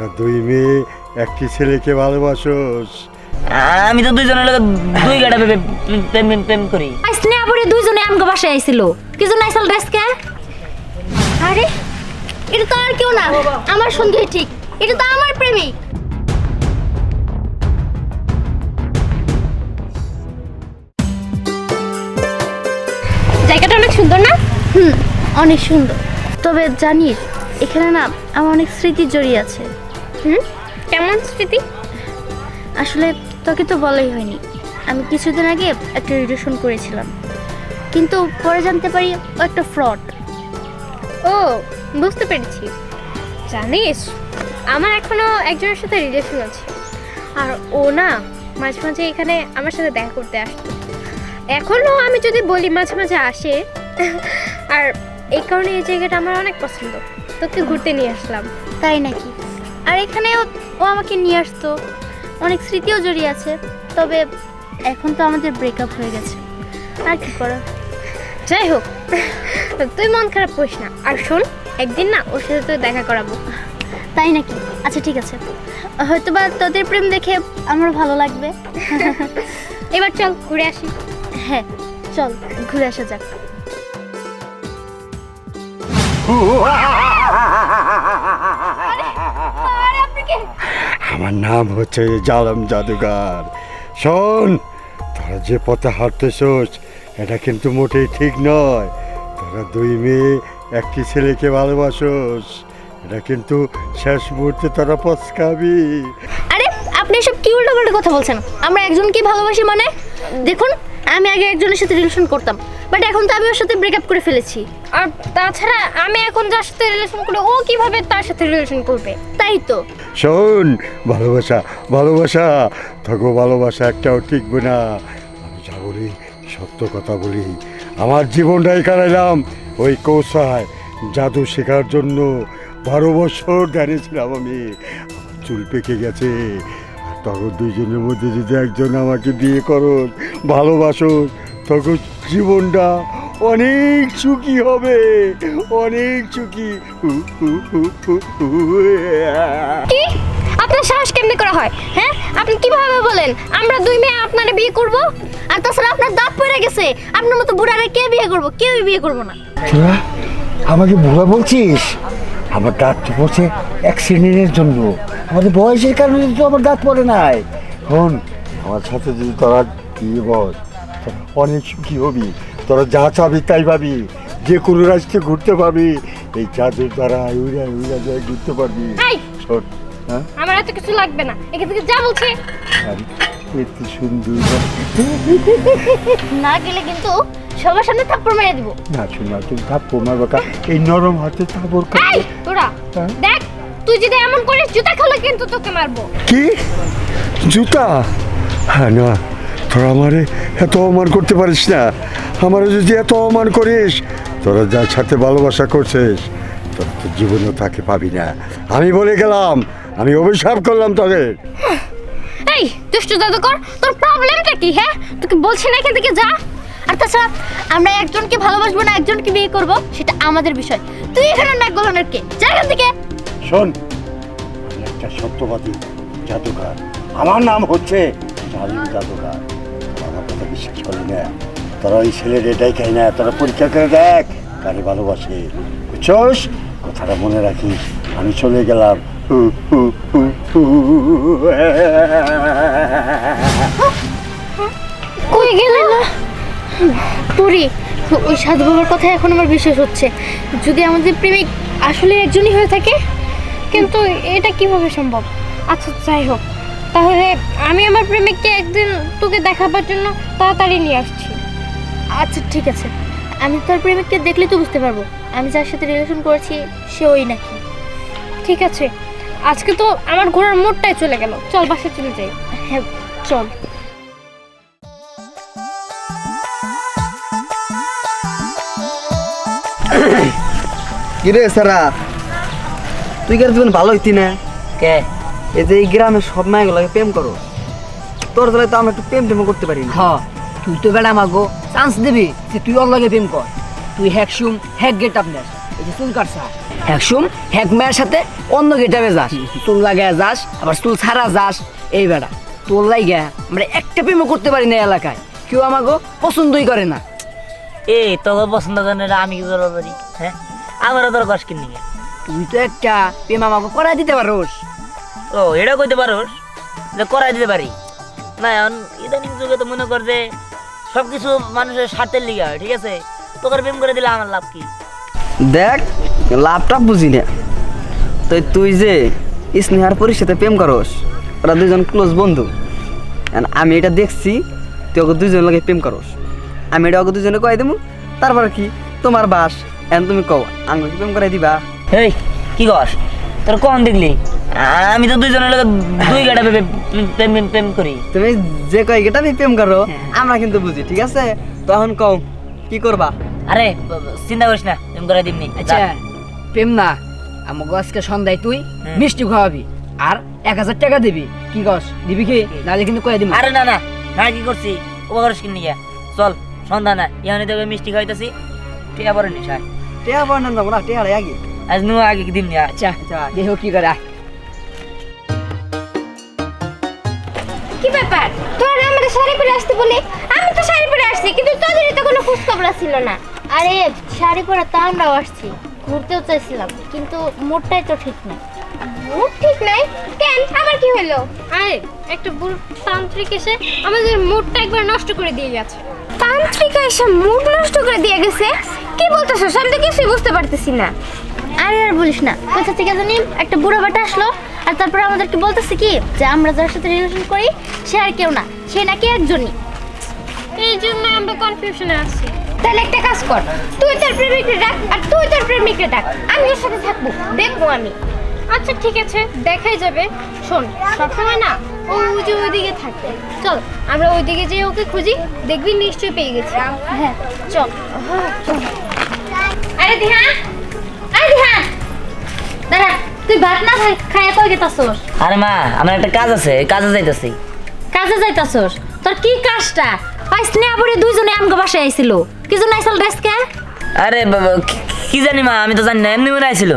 তোরা দুই মেয়ে একটি ছেলেকে ভালোবাসোস। আমি তো দুইজনের লোক দুই গাড়া প্রেম প্রেম- প্রেম করি। আইসনে আবরে দুইজনে আমগো বাসায় আইছিল। কি জন্য আইসাল ড্রেসকে আরে এটা তো আর কেউ না। আমার সঙ্গে ঠিক। এটা তো আমার প্রেমিক। জায়গাটা অনেক সুন্দর না? হুম অনেক সুন্দর। তবে জানিস এখানে না আমার অনেক স্মৃতি জড়িয়ে আছে। হুম? কেমন স্মৃতি আসলে তোকে তো বলাই হয়নি। আমি কিছুদিন আগে একটা রিলেশন করেছিলাম। কিন্তু পরে জানতে পারি ও একটা ফ্রড। ও বুঝতে পেরেছি। জানিস আমার এখনও একজনের সাথে রিলেশন আছে। আর ও না মাঝে মাঝে এখানে আমার সাথে দেখা করতে আসতো। এখনও আমি যদি বলি মাঝে মাঝে আসে আর এই কারণে এই জায়গাটা আমার অনেক পছন্দ। তোকে ঘুরতে নিয়ে আসলাম। তাই নাকি? আর এখানে ও- আমাকে নিয়ে আসতো। অনেক স্মৃতিও জড়িয়ে আছে তবে এখন তো আমাদের ব্রেকআপ হয়ে গেছে। আর কি করার? যাই হোক তুই মন খারাপ করিস না। আর শোন একদিন না ওর সাথে তুই দেখা করাবো। তাই নাকি? আচ্ছা ঠিক আছে। হয়তোবা তোদের প্রেম দেখে আমার ভালো লাগবে। এবার চল ঘুরে আসি। হ্যাঁ চল ঘুরে আসা যাক। আমার নাম হচ্ছে জালম জাদুগার। শোন তোরা যে পথে হাঁটতেছোস এটা কিন্তু মোটেই ঠিক নয়। তোরা দুই মেয়ে একটি ছেলেকে ভালোবাসোস। এটা কিন্তু শেষ মুহূর্তে তোরা পচকাবি। আরে আপনি এসব কি উল্টোপাল্টা কথা বলছেন? আমরা একজনকে ভালোবাসি মানে? দেখুন আমি আগে একজনের সাথে রিলেশন করতাম। বাট এখন তো আমি ওর সাথে ব্রেকআপ করে ফেলেছি। আর তাছাড়া আমি এখন যার সাথে রিলেশন করলে ও কীভাবে তার সাথে রিলেশন করবে? তাই তো। শোন ভালোবাসা ভালোবাসা থাকো ভালোবাসা একটাও টিকবে না। আমি যা বলি সত্য কথা বলি। আমার জীবনটাই কাটাইলাম ওই কৌশায় জাদু শেখার জন্য। বারো বছর দাঁড়িয়েছিলাম আমি। আমার চুল পেকে গেছে। তখন দুইজনের মধ্যে যদি একজন আমাকে বিয়ে করো ভালোবাসো তখন জীবনটা অনেক সুখী হবে অনেক সুখী। হু, হু, হু, হু, হু। কি? আপনার সাহস কেমনি করা হয় হ্যাঁ? আপনি কীভাবে বলেন আমরা দুই মেয়ে আপনারা বিয়ে করব? আর তাছাড়া আপনার দাঁত পড়ে গেছে আপনার মতো বুড়ারে কে বিয়ে করব? কেউই বিয়ে করব না। তোরা আমাকে ভুয়া বলছিস? আমার দাঁত তো পড়ছে অ্যাক্সিডেন্টের জন্য। আমাদের বয়সের কারণে তো আমার দাঁত পড়ে নাই। শোন আমার সাথে যদি তোরা বিয়ে বস তোরা অনেক সুখী হবি। তোরা যা চাবি তাই পাবি। যে কোনো রাস্তায় ঘুরতে পাবি। এই চাঁদের দ্বারা উড়া উড়া যায় ঘুরতে পারবি। শোন হ্যাঁ? আমার এত কিছু লাগবে না। এখান থেকে যা বলছি। এত সুন্দর না। গেলে কিন্তু সবার সামনে থাপ্পড় মেরে দিব। না শোনা তুমি থাপ্পো মার বাকা এই নরম হাতে থাপড় এই তোরা হ্যাঁ? দেখ তুই যদি এমন করিস জুতা খেলে কিন্তু তোকে মারবো। কি? জুতা? হ্যাঁ না। তোরা আমারে এত অপমান করতে পারিস না। আমারে যদি এত অপমান করিস তোরা যার সাথে ভালোবাসা করছিস তোরা তো জীবনেও তাকে পাবি না। আমি বলে গেলাম আমি অভিশাপ করলাম তোদের এই দুষ্ট জাদুকর তোর প্রবলেমটা কি হ্যাঁ? তোকে বলছি না এখান থেকে যা। আর তাছাড়া আমরা একজনকে ভালোবাসবো না একজনকে বিয়ে করব সেটা আমাদের বিষয়। তুই এখানে নাক গলানোর কে? যা এখান থেকে। শোন আমি একটা সত্যবাদী জাদুঘর। আমার নাম হচ্ছে জালিম জাদুঘর। কথা বিশ্বাস করলি না তোরা ওই ছেলের এটাই খাই না, তোরা পরীক্ষা করে দেখ, কারে ভালোবাসে। বুঝছস? কথাটা মনে রাখিস, আমি চলে গেলাম। কই গেলে না? পুরি, ওই সাধু বাবার কথা এখন আমার বিশ্বাস হচ্ছে। যদি আমাদের প্রেমিক আসলে একজনই হয়ে থাকে, কিন্তু এটা কীভাবে সম্ভব? আচ্ছা যাই হোক। তাহলে আমি আমার প্রেমিককে একদিন তোকে দেখাবার জন্য তাড়াতাড়ি নিয়ে আসছি। আচ্ছা ঠিক আছে। আমি তোর প্রেমিককে দেখলে তো বুঝতে পারব। আমি যার সাথে রিলেশন করেছি সে ওই নাকি। ঠিক আছে। আজকে তো আমার ঘোরার মোড়টাই চলে গেল। চল বাসায় চলে যাই। হ্যাঁ চল। কিরে সারা তুই কেন জীবন ভালো হইতি না? কে? এই যে এই গ্রামে সব মায়েগুলোকে প্রেম করো। তোর তাহলে তো আমরা একটু প্রেম টেম করতে পারি না। হ তুই তো বেড়া মাগো চান্স দিবি যে তুই ওর লগে প্রেম কর। তুই হ্যাক শুম হ্যাক গেট আপ নেস। এই যে চুল কাটছা। একসুম এক মেয়ের সাথে অন্য গেটাবে যাস। চুল লাগায় যাস আবার চুল ছাড়া যাস। এই বেড়া তোর লাইগা আমরা একটা প্রেমও করতে পারি না এলাকায়। কেউ আমাকে পছন্দই করে না। এ তোকে পছন্দ করে না আমি কি করব পারি হ্যাঁ? আমারও তোর কষ্ট কিনি তুই তো একটা প্রেম আমাকে করাই দিতে পারোস। ও এটা কইতে পারোস? যে করাই দিতে পারি। না এখন ইদানিং যুগে তো মনে কর যে সব কিছু মানুষের স্বার্থের লিগা হয়, ঠিক আছে? তোকে প্রেম করে দিলে আমার লাভ কি? দেখ লাভটা বুঝি না। তো তুই যে স্নেহার পরির সাথে প্রেম করস ওরা দুজন ক্লোজ বন্ধু। আমি এটা দেখছি তুই ওকে দুজন লাগে প্রেম করস। আমি এটা ওকে দুজনে কয়ে দেবো তারপর কি? তোমার বাস এন তুমি কও আমি প্রেম করাই দিবা। এই কি কর তোর কখন দেখলি? আমি তো দুইজনের লোক দুই গাড়া প্রেম প্রেম করি। তুমি যে কয় এটা প্রেম করো আমরা কিন্তু বুঝি ঠিক আছে? তখন কও কি করবা? আরে চিন্তা করিস না প্রেম করে দিমনি। আচ্ছা প্রেম না আমাকে আজকে সন্ধ্যায় তুই মিষ্টি খাওয়াবি আর এক হাজার টাকা দিবি। কি কস? দিবি কি? নাহলে কিন্তু কয়ে দিবি আরে না না না কি করছি? উপকার কিনি গিয়া চল সন্ধ্যা না ইয়ানি তোকে মিষ্টি খাইতেছি টিয়া পরে নিস আয়। টেয়া বর্ণন যাব না টেয়া আগে। আজ নু আগে দিন আচ্ছা আচ্ছা দেখো কি করে কি ব্যাপার? তোরা আমাদের শাড়ি পরে আসতে বলে? আমি তো শাড়ি পরে আসছি কিন্তু তোদের তো কোনো খোঁজ খবর ছিল না। আরে শাড়ি পরে তো আমরাও আসছি ঘুরতেও চাইছিলাম কিন্তু মোটটাই তো ঠিক না মুড ঠিক নাই? কেন? আবার কি হলো? আরে একটা বুড়ো তান্ত্রিক এসে আমাদের মুডটা একবার নষ্ট করে দিয়ে গেছে। তান্ত্রিক এসে মুড নষ্ট করে দিয়ে গেছে? কি বলতেছস আমি তো কিছুই বুঝতে পারতেছি না। আরে আর বলিস না কোথা থেকে জানি একটা বুড়ো বেটা আসলো আর তারপরে আমাদেরকে বলতেছে কি যে আমরা যার সাথে রিলেশন করি সে আর কেউ না সে নাকি একজনই। এই জন্য আমরা কনফিউশনে আছি। তাহলে একটা কাজ কর তুই তোর প্রেমিককে ডাক আর তুই তোর প্রেমিককে ডাক। আমি ওর সাথে থাকব দেখব আমি। আচ্ছা ঠিক আছে দেখাই যাবে। শোন সবসময় না ও যে ওইদিকে থাকে। চল আমরা ওইদিকে যেয়ে ওকে খুঁজি দেখবি নিশ্চয়ই পেয়ে গেছি। হ্যাঁ। চল। আরে ধ্যান আরে দাঁড়া তুই ভাত না খাই খাইয়া কই গেতাছস আরে মা আমার একটা কাজ আছে এই কাজে যাইতেছি। কাজে যাইতাছস? তোর কি কাজটা? ওই স্নেহাপুরে দুইজনে আমগো বাসায় আইছিল। কি জন্য আইছিল ড্রেসকে আরে কি- কি জানি মা আমি তো জানি না এমনি মনে আইছিল।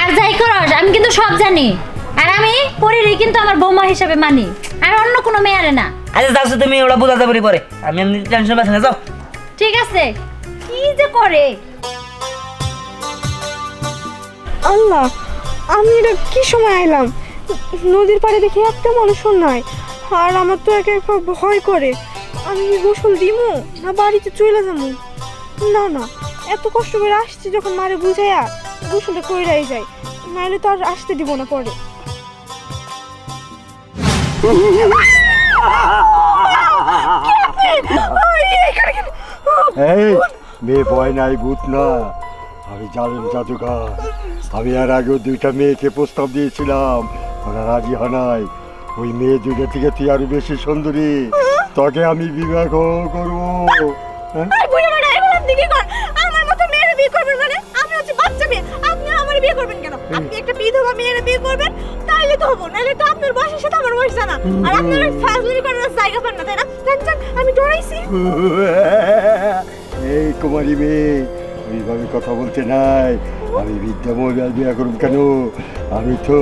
আর যাই করস আমি কিন্তু সব জানি। আর আমি পরিরে কিন্তু আমার বৌমা হিসাবে মানি। আর অন্য কোনো মেয়ারে না। আচ্ছা যাও তুমি ওরা বোঝাতে পারি পরে। আমি এমনি টেনশন পাচ্ছি না যাও। ঠিক আছে। কি যে করে? আল্লাহ আমি এটা কি সময় আইলাম? নদীর পাড়ে দেখে একটা মানুষও নাই। আর আমার তো একে একবার ভয় করে। আমি কি গোসল দিমু, না বাড়িতে চলে যাব না না, এত কষ্ট করে আসছি যখন মারে বুঝাইয়া গোসলটা কইরাই যায়। নাহলে তো আর আসতে দিব না পরে। এই, মেয়ে ভয় নাই, ভূত না। আমি জালেম জাদুঘর। আমি আর আগেও দুইটা মেয়েকে প্রস্তাব দিয়েছিলাম। ওরা রাজি হয় নাই। ওই মেয়ে দুইটা থেকে তুই আরও বেশি সুন্দরী। তোকে আমি বিবাহ করব? আর বুড়ি এগুলো আপনি কি করেন আমার মতো মেয়ের বিয়ে করবেন আমি হচ্ছে বাচ্চা মেয়ে। আপনি আমার বিয়ে করবেন কেন? আপনি একটা বিধবা মেয়ের বিয়ে করবেন তাইলে তো হব নাহলে তো আপনার বয়সের সাথে আমার বয়স জানা। আর আপনার ফ্যামিলি করার জায়গা পান না তাই না? জান জান আমি ডরাইছি এই কুমারী মেয়ে ওইভাবে কথা বলতে নাই। আমি বিদ্যা মহিলার বিয়ে করব কেন? আমি তো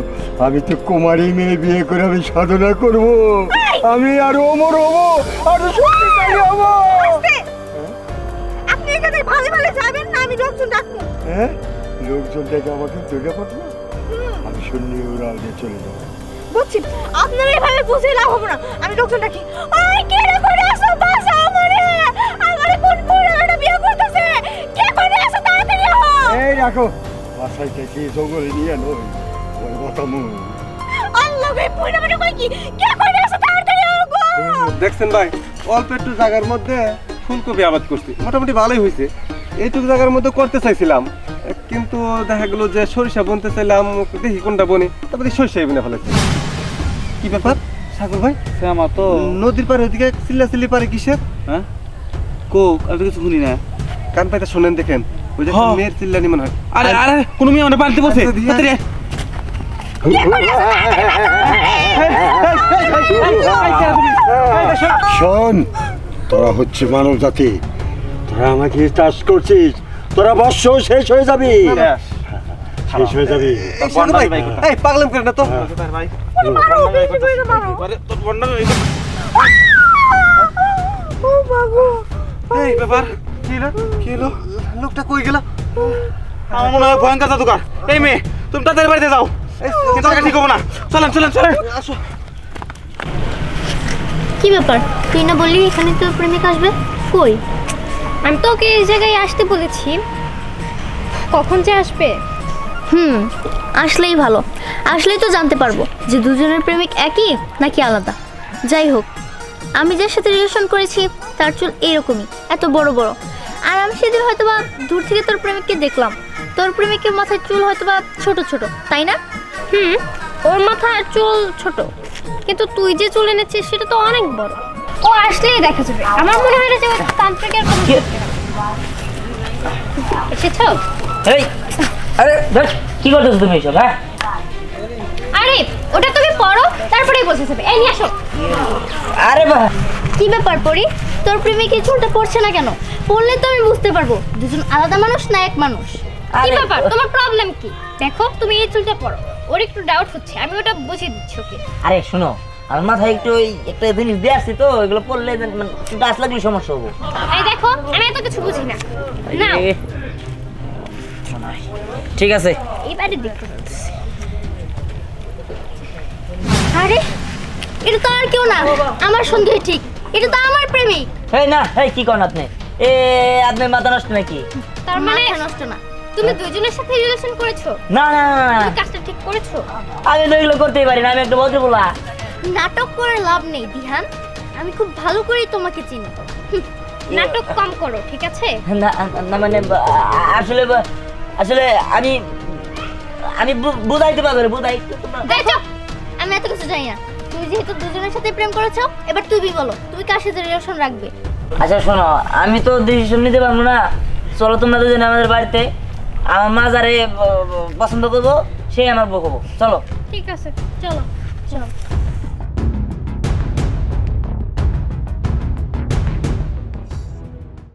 আমি তো কুমারী মেয়ে বিয়ে করে আমি সাধনা করব। আমি আর অমর হব আরও শক্তিশালী হব। আপনি এখানে ভালো ভালো যাবেন না আমি লোকজন ডাকবো। হ্যাঁ? লোকজনটাকে আমাকে তুলে পাঠবো? আমি শূন্য উড়াল আগে চলে যাব। বুঝছি। আপনার এইভাবে বুঝে লাভ হবে না। আমি লোকজন ডাকি ওই কে রে? করে আসো বাসা এই রাখো। বাসায় থেকে জঙ্গলে নিয়ে নই মানে দেখছেন ভাই অল্প একটু জায়গার মধ্যে ফুলকপি আবাদ করছি। মোটামুটি ভালোই হয়েছে। এইটুকু জায়গার মধ্যে করতে চাইছিলাম কিন্তু দেখা গেলো যে সরিষা বুনতে চাইলাম দেখি কোনটা বনি। তারপরে সরিষাই বুনে ফেলেছি। কি ব্যাপার সাগর ভাই? আমার তো নদীর পারে ওদিকে চিল্লা চিল্লি পারে কিসের? হ্যাঁ? কোক আমি তো কিছু শুনি না। কান পাইতে শোনেন দেখেন। ওই যে হ্যাঁ। মেয়ের চিল্লানি মনে হয়। আরে আরে কোনো মেয়ে বাড়িতে বসে। আচ্ছা, তাড়াতাড়ি শোন তোরা হচ্ছে মানব জাতি। তোরা আমাকে চাষ করছিস। তোরা বর্ষ শেষ হয়ে যাবি। শেষ হয়ে যাবি। এই পাগলাম করে না তো এই ব্যাপার কি হলো? কি হলো? লোকটা কই গেল? আমার মনে হয় ভয়ঙ্কর জাদুকর। এই মেয়ে তুমি তাদের বাড়িতে যাও। কিন্তু ঠিক হব না। চলেন চলেন চলেন। আসো। কি ব্যাপার? তুই না বললি এখানে তোর প্রেমিক আসবে? কই? আমি তো ওকে এই জায়গায় আসতে বলেছি। কখন যে আসবে? হুম আসলেই ভালো। আসলেই তো জানতে পারব যে দুজনের প্রেমিক একই নাকি আলাদা। যাই হোক আমি যার সাথে রিলেশন করেছি তার চুল এরকমই এত বড় বড়। আর আমি সেদিন হয়তোবা দূর থেকে তোর প্রেমিককে দেখলাম। তোর প্রেমিকের মাথায় চুল হয়তোবা ছোট ছোট তাই না? হুম ওর মাথার চুল ছোট। কিন্তু তুই যে চুল এনেছিস সেটা তো অনেক বড়। ও আসলেই দেখা যাবে। আমার মনে হয় না যে ওই তান্ত্রিকের কোনো কি? এসেছ? এই আরে ধর, কি করতেছো তুমি এসব হ্যাঁ? আরে ওটা তুমি পড়ো তারপরেই বসে যাবে। এই নিয়ে আসো। আরে বা কি ব্যাপার পরি? তোর প্রেমিকের চুলটা পড়ছে না কেন? পড়লে তো আমি বুঝতে পারব দুজন আলাদা মানুষ না এক মানুষ। কি ব্যাপার? তোমার প্রবলেম কি? দেখো তুমি এই চুলটা পড়ো ওর একটু ডাউট হচ্ছে আমি ওটা বুঝিয়ে দিচ্ছি ওকে আরে শোনো আমার মাথায় একটু ওই একটা জিনিস দিয়ে আসছি তো এগুলো পড়লে যেন মানে গাছ লাগলে সমস্যা হব। এই দেখো আমি এত কিছু বুঝি না। না ঠিক আছে। এবারে দেখতে আরে এটা তো আর কেউ না। আমার সন্দেহ ঠিক। এটা তো আমার প্রেমিক। এই না এই কি করেন আপনি? এ আপনি মাথা নষ্ট নাকি? তার মানে নষ্ট না। তুমি দুজনের সাথে রিলেশন করেছ? না না না, না, তুমি কাজটা ঠিক করেছ? আমি তো এগুলো করতেই পারি না আমি একটা বলতে বলা। নাটক করে লাভ নেই দিহান। আমি খুব ভালো করেই তোমাকে চিনি। নাটক কম করো ঠিক আছে? না না মানে আসলে আসলে আমি আমি বু- বুঝাইতে পারব না, বুঝাই আমি এত কিছু জানি না। তুমি যেহেতু দুজনের সাথে প্রেম করেছ এবার তুমি বলো তুমি কার সাথে রিলেশন রাখবে? আচ্ছা শোনো, আমি তো ডিসিশন নিতে পারব না। চলো তোমরা দুজনে আমাদের বাড়িতে। আমার মা যারে পছন্দ করব সেই আমার বউ হব। চলো। ঠিক আছে, চলো চলো।